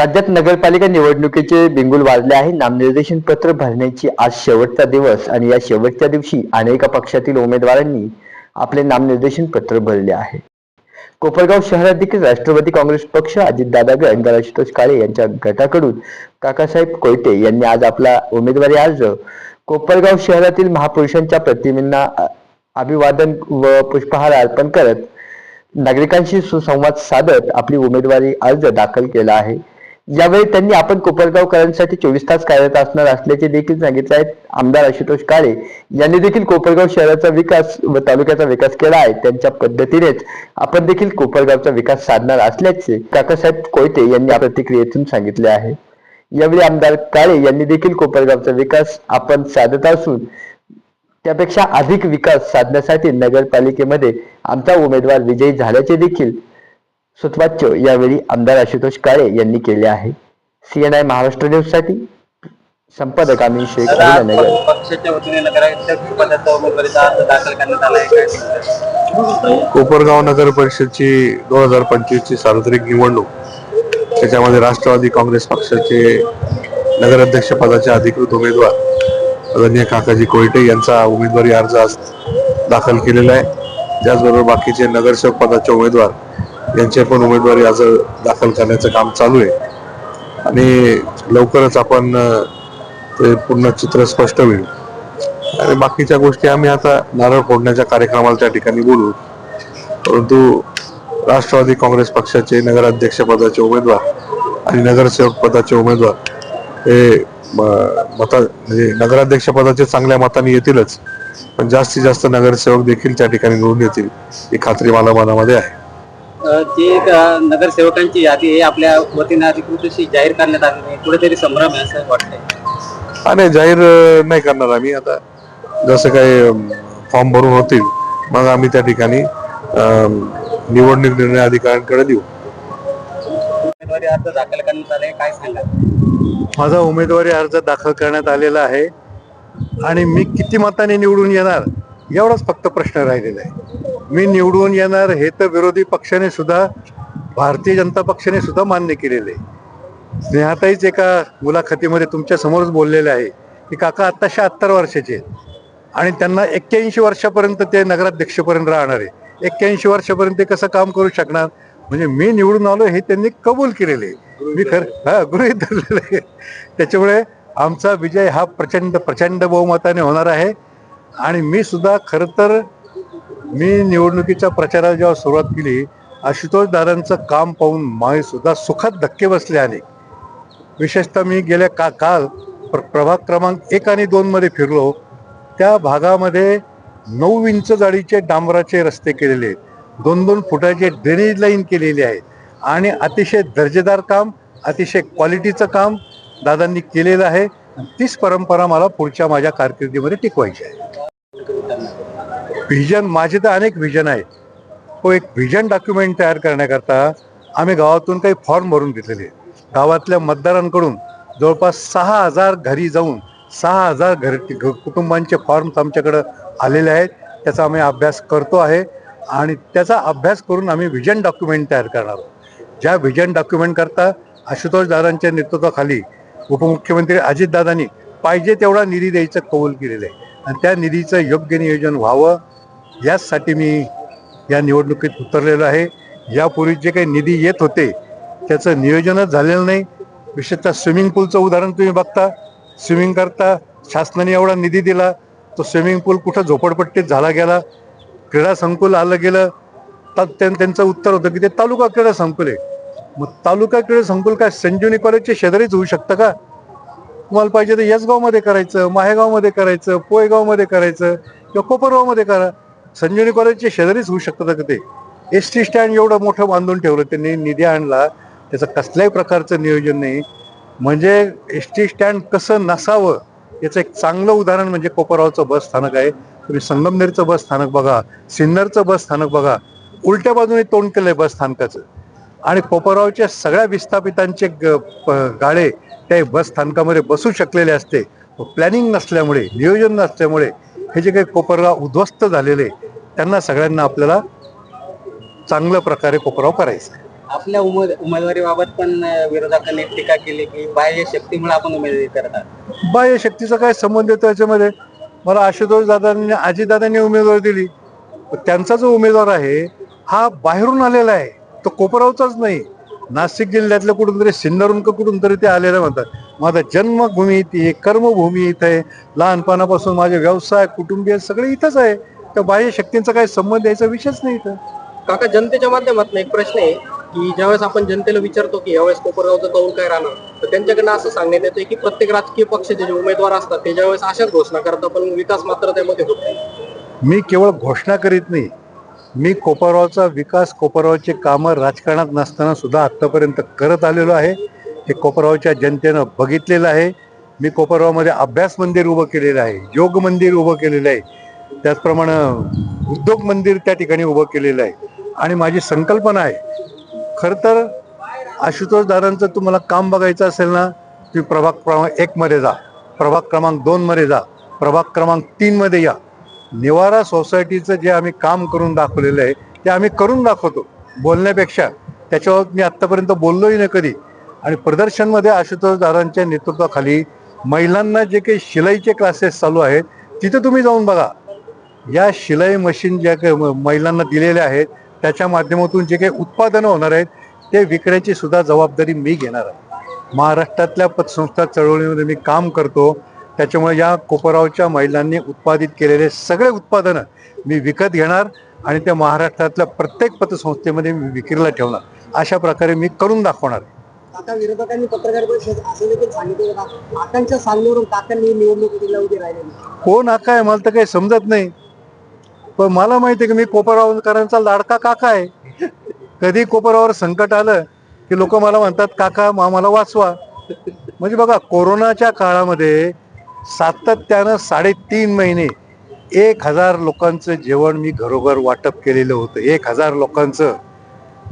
राज्यात नगरपालिका निवडणुकीचे बिंगुल वाजले आहे. नामनिर्देशन पत्र भरण्याची आज शेवटचा दिवस आणि या शेवटच्या दिवशी अनेक पक्षातील उमेदवारांनी आपले नामनिर्देशन पत्र भरले आहे. कोपरगाव शहरात देखील राष्ट्रवादी काँग्रेस पक्ष अजितदादा गण व आशुतोष काळे यांच्या गटाकडून काकासाहेब कोयटे यांनी आज आपला उमेदवारी अर्ज कोपरगाव शहरातील महापुरुषांच्या प्रतिमेंना अभिवादन व पुष्पहार अर्पण करत नागरिकांशी सुसंवाद साधत आपली उमेदवारी अर्ज दाखल केला आहे. यावेळी त्यांनी आपण कोपरगावकरांसाठी चोवीस तास कार्यरत असणार असल्याचे देखील सांगितले आहे आमदार आशुतोष काळे यांनी देखील कोपरगाव शहराचा विकास व तालुक्याचा विकास केला आहे. त्यांच्या पद्धतीनेच आपण देखील कोपरगावचा विकास साधणार असल्याचे काकासाहेब कोयते यांनी प्रतिक्रियेतून सांगितले आहे. यावेळी आमदार काळे यांनी देखील कोपरगावचा विकास आपण साधत असून त्यापेक्षा अधिक विकास साधण्यासाठी नगरपालिकेमध्ये आमचा उमेदवार विजयी झाल्याचे देखील सुतवाच्य यावेळी आमदार आशुतोष काळे यांनी केले आहे. सीएनआय महाराष्ट्र न्यूजसाठी संपादक आम्ही शेख पक्षाच्या वतीने नगराध्यक्ष पदाचा उमेदवारीचा अर्ज दाखल करण्यात आला आहे. काय? कोपरगाव नगर परिषदची दोन हजार पंचवीस ची सार्वत्रिक निवडणूक त्याच्यामध्ये राष्ट्रवादी काँग्रेस पक्षाचे नगराध्यक्ष पदाचे अधिकृत उमेदवार आदरणीय काकाजी कोयटे यांचा उमेदवारी अर्ज आज दाखल केलेला आहे. त्याचबरोबर बाकीचे नगरसेवक पदाचे उमेदवार यांचे पण उमेदवारी अर्ज दाखल करण्याचं काम चालू आहे. आणि लवकरच आपण ते पूर्ण चित्र स्पष्ट होईल. आणि बाकीच्या गोष्टी आम्ही आता नारळ फोडण्याच्या कार्यक्रमाला त्या ठिकाणी बोलू. परंतु राष्ट्रवादी काँग्रेस पक्षाचे नगराध्यक्ष पदाचे उमेदवार आणि नगरसेवक पदाचे उमेदवार हे म- मता म्हणजे नगराध्यक्ष पदाचे चांगल्या मताने येतीलच. पण जास्तीत जास्त नगरसेवक देखील त्या ठिकाणी निवडून येतील ही खात्री मला मनामध्ये आहे. जी नगरसेवकांची यादी आहे आपल्या वतीने अधिकृत अशी जाहीर करण्यात आली नाही. कुठेतरी संभ्रम आहे असं वाटतंय. आणि जाहीर नाही करणार आम्ही. आता जसं काही फॉर्म भरून होतील मग आम्ही त्या ठिकाणी अं, निवडणूक निर्णय अधिकाऱ्यांकडे देऊ. उमेदवारी अर्ज दाखल करण्यात आले काय सांगा माझा उमेदवारी अर्ज दाखल करण्यात आलेला आहे. आणि मी किती मताने निवडून येणार एवढाच फक्त प्रश्न राहिलेला आहे. मी निवडून येणार हे तर विरोधी पक्षाने सुद्धा भारतीय जनता पक्षाने सुद्धा मान्य केलेले. स्नेहाताईच एका मुलाखतीमध्ये तुमच्या समोरच बोललेले आहे की काका आत्ता शहात्तर वर्षाचे आहेत. आणि त्यांना एक्क्याऐंशी वर्षापर्यंत ते नगराध्यक्षपर्यंत राहणार आहे. एक्क्याऐंशी वर्षापर्यंत ते कसं काम करू शकणार? म्हणजे मी निवडून आलो हे त्यांनी कबूल केलेले. मी खर हा गृहित धरलेलं आहे. त्याच्यामुळे आमचा विजय हा प्रचंड प्रचंड बहुमताने होणार आहे. आणि मी सुद्धा खरं तर मी निवडणुकीच्या प्रचाराला जेव्हा सुरुवात केली आशुतोष दादांचं काम पाहून मला सुद्धा सुखात धक्के बसले अनेक. विशेषतः मी गेल्या का काल प्र प्रभाग क्रमांक एक आणि दोनमध्ये फिरलो. त्या भागामध्ये नऊ इंच जाडीचे डांबराचे रस्ते केलेले आहेत. दोन दोन फुटाचे ड्रेनेज लाईन केलेली आहे. आणि अतिशय दर्जेदार काम अतिशय क्वालिटीचं काम दादांनी केलेलं आहे. तीच परंपरा मला पुढच्या माझ्या कारकिर्दीमध्ये टिकवायची आहे. व्हिजन माझे तर अनेक व्हिजन आहेत तो एक व्हिजन डॉक्युमेंट तयार करण्याकरता आम्ही गावातून काही फॉर्म भरून घेतलेले गावातल्या मतदारांकडून जवळपास सहा हजार घरी जाऊन सहा हजार घर कुटुंबांचे फॉर्म्स आमच्याकडं आलेले आहेत. त्याचा आम्ही अभ्यास करतो आहे आणि त्याचा अभ्यास करून आम्ही व्हिजन डॉक्युमेंट तयार करणार आहोत. ज्या व्हिजन डॉक्युमेंट करता आशुतोष दादांच्या नेतृत्वाखाली उपमुख्यमंत्री अजितदादांनी पाहिजे तेवढा निधी द्यायचं कौल केलेलं आहे. आणि त्या निधीचं योग्य नियोजन व्हावं. याचसाठी मी या निवडणुकीत उतरलेलो आहे. यापूर्वी जे काही निधी येत होते त्याचं नियोजनच झालेलं नाही. विशेषतः स्विमिंग पूलचं उदाहरण तुम्ही बघता. स्विमिंग करता शासनाने एवढा निधी दिला तो स्विमिंग पूल कुठं झोपडपट्टीत झाला गेला क्रीडा संकुल आलं गेलं. तर त्यां- त्यांचं उत्तर होतं की ते तालुका क्रीडा संकुल आहे. मग तालुका क्रीडा संकुल काय संजीवनी कॉलेजच्या शेजारीच होऊ शकतं का? तुम्हाला पाहिजे तर यसगावमध्ये करायचं माहेगावमध्ये करायचं पोयगावमध्ये करायचं किंवा कोपरगावमध्ये करा. संजीवनी कॉलेजचे शेजारीच होऊ शकतं का ते? एस टी स्टँड एवढं मोठं बांधून ठेवलं त्यांनी निधी आणला. त्याचं कसल्याही प्रकारचं नियोजन नाही. म्हणजे एस टी स्टँड कसं नसावं याचं एक चांगलं उदाहरण म्हणजे कोपरगावचं बस स्थानक आहे. तुम्ही संगमनेरचं बस स्थानक बघा सिन्नरचं बस स्थानक बघा. उलट्या बाजूने तोंड केलंय बस स्थानकाचं. आणि कोपरगावच्या सगळ्या विस्थापितांचे ग- गाडे त्या बस स्थानकामध्ये बसू शकलेले असते. प्लॅनिंग नसल्यामुळे नियोजन नसल्यामुळे हे जे काही कोपरगाव उद्ध्वस्त झालेले त्यांना सगळ्यांना आपल्याला चांगल्या प्रकारे कोपराव करायचं आहे. आपल्या उमेद उमेदवारीबाबत पण विरोधकांनी टीका केली की बाह्य शक्तीमुळे आपण उमेदवारी करतात बाह्य शक्तीचा काय संबंध येतो याच्यामध्ये मला आशुतोष दादांनी आजीदादांनी उमेदवारी दिली. त्यांचा जो उमेदवार आहे हा बाहेरून आलेला आहे. तो कोपरावचाच नाही. नाशिक जिल्ह्यातल्या कुठून तरी सिन्नरून का कुठून तरी ते आलेले म्हणतात. माझा जन्मभूमी इथे आहे कर्मभूमी इथे आहे. लहानपणापासून माझे व्यवसाय कुटुंबीय सगळे इथंच आहे. त्या बाह्य शक्तींचा काही संबंध याचा विषयच नाही इथं. काका जनतेच्या माध्यमातून एक प्रश्न आहे की ज्यावेळेस आपण जनतेला विचारतो की यावेळेस कोपरगावचं कौल काय राहणार तर त्यांच्याकडनं असं सांगण्यात येतं की प्रत्येक राजकीय पक्षाचे जे उमेदवार असतात ते ज्यावेळेस अशाच घोषणा करतात पण विकास मात्र त्यामध्ये होत नाही. मी केवळ घोषणा करीत नाही. मी कोपरगावचा विकास कोपरगावचे कामं राजकारणात नसताना सुद्धा आत्तापर्यंत करत आलेलो आहे. हे कोपरगावच्या जनतेनं बघितलेलं आहे. मी कोपरगावमध्ये अभ्यास मंदिर उभं केलेलं आहे योग मंदिर उभं केलेलं आहे. त्याचप्रमाणे उद्योग मंदिर त्या ठिकाणी उभं केलेलं आहे. आणि माझी संकल्पना आहे खरं तर आशुतोष दादांचं तुम्हाला काम बघायचं असेल ना तुम्ही प्रभाग क्रमांक एकमध्ये जा प्रभाग क्रमांक दोनमध्ये जा प्रभाग क्रमांक तीनमध्ये या. निवारा सोसायटीचं जे आम्ही काम करून दाखवलेलं आहे ते आम्ही करून दाखवतो बोलण्यापेक्षा. त्याच्यावर मी आत्तापर्यंत बोललोही नाही कधी. आणि प्रदर्शनमध्ये आशुतोष दादांच्या नेतृत्वाखाली महिलांना जे काही शिलाईचे क्लासेस चालू आहेत तिथे तुम्ही जाऊन बघा. या शिलाई मशीन ज्या काही महिलांना दिलेल्या आहेत त्याच्या माध्यमातून जे काही उत्पादनं होणार आहेत ते विकण्याची सुद्धा जबाबदारी मी घेणार आहे. महाराष्ट्रातल्या पतसंस्था चळवळीमध्ये मी काम करतो. त्याच्यामुळे या कोपरावच्या महिलांनी उत्पादित केलेले सगळे उत्पादनं मी विकत घेणार आणि त्या महाराष्ट्रातल्या प्रत्येक पतसंस्थेमध्ये मी विक्रीला ठेवणार. अशा प्रकारे मी करून दाखवणार. आता विरोधकांनी पत्रकार असं देखील सांगितलं काकांच्या सांगण्यावरून काकांनी राहिलेली कोण आका आहे? मला तर काही समजत नाही. पण मला माहिती आहे की मी कोपरगावकरांचा लाडका काका आहे. कधी कोपरावर संकट आलं की लोक मला म्हणतात काका मा- मला वाचवा. म्हणजे बघा कोरोनाच्या काळामध्ये सातत्यानं साडेतीन महिने एक हजार लोकांचं जेवण मी घरोघर वाटप केलेलं होतं. एक हजार लोकांचं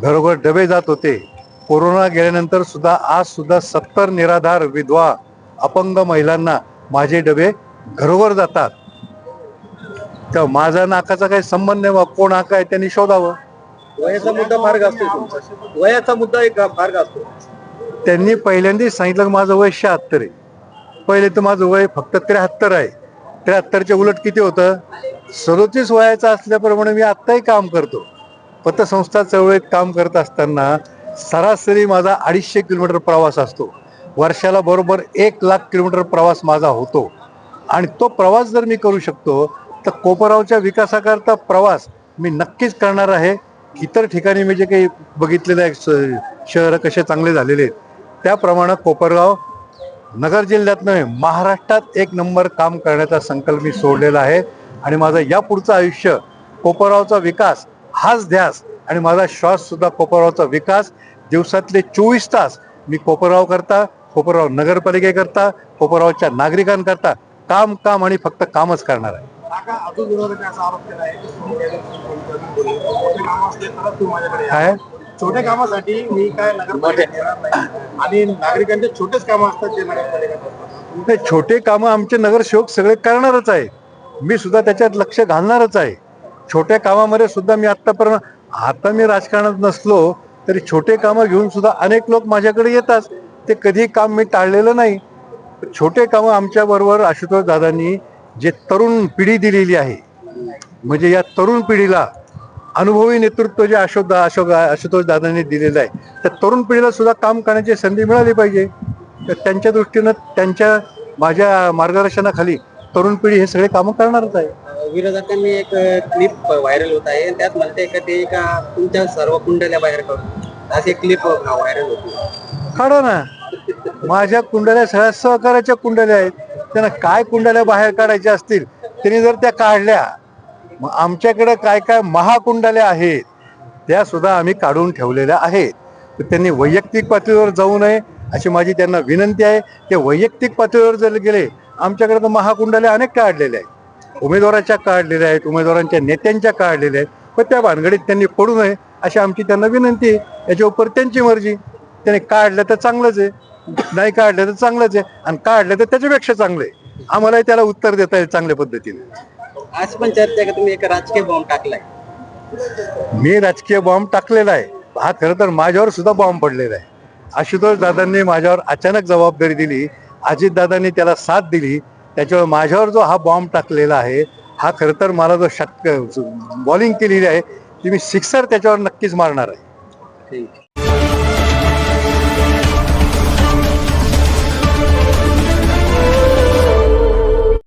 घरोघर डबे जात होते. कोरोना गेल्यानंतर सुद्धा आज सुद्धा सत्तर निराधार विधवा अपंग महिलांना माझे डबे घरोघर जातात. तर माझा नाकाचा काही संबंध नाही बा कोण नाका आहे त्यांनी शोधावं. वयाचा मुद्दा फार गाजतो तुमचा. वयाचा मुद्दा एक फार गाजतो त्यांनी पहिल्यांदाच सांगितलं की माझं वय शहात्तर आहे. पहिले तर माझं वय फक्त त्र्याहत्तर आहे. त्र्याहत्तरच्या उलट किती होतं? सदोतीस वयाचं असल्याप्रमाणे मी आत्ताही काम करतो. पतसंस्था चळवळीत काम करत असताना सरासरी माझा अडीचशे किलोमीटर प्रवास असतो. वर्षाला बरोबर एक लाख किलोमीटर प्रवास माझा होतो. आणि तो प्रवास जर मी करू शकतो तर कोपरावच्या विकासाकरता प्रवास मी नक्कीच करणार आहे. इतर ठिकाणी मी जे काही बघितलेलं आहे शहरं कसे चांगले झालेले आहेत त्याप्रमाणे कोपरगाव नगर जिल्ह्यात नव्हे महाराष्ट्रात एक नंबर काम करण्याचा संकल्प मी सोडलेला आहे. आणि माझं यापुढचं आयुष्य कोपरगावचा विकास हाच ध्यास आणि माझा श्वाससुद्धा कोपरगावचा विकास. दिवसातले चोवीस तास मी कोपरगाव करता कोपरगाव नगरपालिकेकरता कोपरगावच्या नागरिकांकरता काम काम आणि फक्त कामच करणार आहे. काय? छोट्या कामासाठी मी काय आणि नागरिकांचे छोटेच कामं असतात असतात. नाही छोटे कामं आमचे नगरसेवक सगळे करणारच आहे. मी सुद्धा त्याच्यात लक्ष घालणारच आहे. छोट्या कामामध्ये सुद्धा मी आतापर्यंत आता मी राजकारणात नसलो तरी छोटे कामं घेऊन सुद्धा अनेक लोक माझ्याकडे येतात. ते कधी काम मी टाळलेलं नाही. छोटे कामं आमच्या बरोबर आशुतोष दादांनी जे तरुण पिढी दिलेली आहे म्हणजे या तरुण पिढीला अनुभवी नेतृत्व जे अशोक अशोक आशुतोष दादांनी दिलेलं आहे त्या तरुण पिढीला सुद्धा काम करण्याची संधी मिळाली पाहिजे. तर त्यांच्या दृष्टीनं त्यांच्या माझ्या मार्गदर्शनाखाली तरुण पिढी हे सगळे कामं करणारच आहे. विरोधकांनी एक क्लिप व्हायरल होत आहे त्यात म्हणते का ते का तुमच्या सर्व कुंडल्या बाहेर काढून अशी क्लिप व्हायरल होती. काढा ना. माझ्या कुंडल्या सगळ्या सहकार्याच्या कुंडल्या आहेत. त्यांना काय कुंडल्या बाहेर काढायच्या असतील त्यांनी जर त्या काढल्या मग आमच्याकडे काय काय महाकुंडल्या आहेत त्या सुद्धा आम्ही काढून ठेवलेल्या आहेत. तर त्यांनी वैयक्तिक पातळीवर जाऊ नये अशी माझी त्यांना विनंती आहे. ते वैयक्तिक पातळीवर जर गेले आमच्याकडे तर महाकुंडल्या अनेक काढलेल्या आहेत. उमेदवाराच्या काढलेल्या आहेत उमेदवारांच्या नेत्यांच्या काढलेल्या आहेत. पण त्या भानगडीत त्यांनी पडू नये अशी आमची त्यांना विनंती आहे. याच्या उपर त्यांची मर्जी. त्याने काढलं तर चांगलंच आहे. नाही काढलं तर चांगलंच आहे. आणि काढलं तर त्याच्यापेक्षा चांगलं आहे. आम्हालाही त्याला उत्तर देता येईल चांगल्या पद्धतीने. आज पण चर्चा का तुम्ही एक राजकीय बॉम्ब टाकलाय? मी राजकीय बॉम्ब टाकलेला आहे. हा खरं तर माझ्यावर सुद्धा बॉम्ब पडलेला आहे. आशुतोष दादांनी माझ्यावर अचानक जबाबदारी दिली. अजित दादांनी त्याला साथ दिली. त्याच्यावर माझ्यावर जो हा बॉम्ब टाकलेला आहे हा खरं तर मला जो शक बॉलिंग केलेली आहे ती मी सिक्सर त्याच्यावर नक्कीच मारणार आहे. ठीक